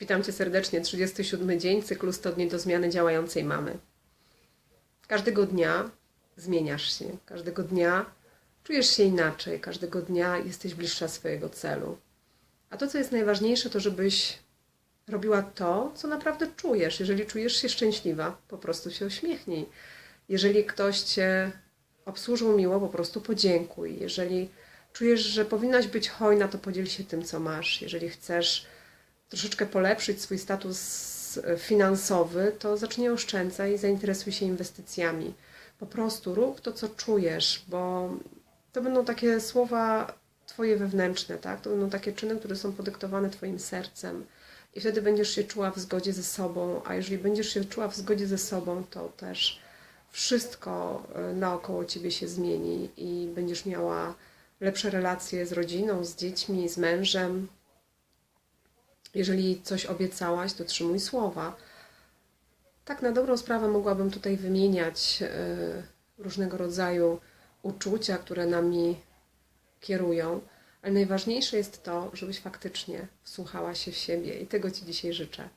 Witam Cię serdecznie. 37 dzień cyklu 100 dni do zmiany działającej mamy. Każdego dnia zmieniasz się, każdego dnia czujesz się inaczej, każdego dnia jesteś bliższa swojego celu. A to, co jest najważniejsze, to żebyś robiła to, co naprawdę czujesz. Jeżeli czujesz się szczęśliwa, po prostu się uśmiechnij. Jeżeli ktoś Cię obsłużył miło, po prostu podziękuj. Jeżeli czujesz, że powinnaś być hojna, to podziel się tym, co masz. Jeżeli chcesz troszeczkę polepszyć swój status finansowy, to zacznij oszczędzać i zainteresuj się inwestycjami. Po prostu rób to, co czujesz, bo to będą takie słowa Twoje wewnętrzne, tak? To będą takie czyny, które są podyktowane Twoim sercem. I wtedy będziesz się czuła w zgodzie ze sobą, a jeżeli będziesz się czuła w zgodzie ze sobą, to też wszystko e, naokoło Ciebie się zmieni i będziesz miała lepsze relacje z rodziną, z dziećmi, z mężem. Jeżeli coś obiecałaś, to trzymuj słowa. Tak na dobrą sprawę mogłabym tutaj wymieniać e, różnego rodzaju uczucia, które nami kierują, ale najważniejsze jest to, żebyś faktycznie wsłuchała się w siebie i tego Ci dzisiaj życzę.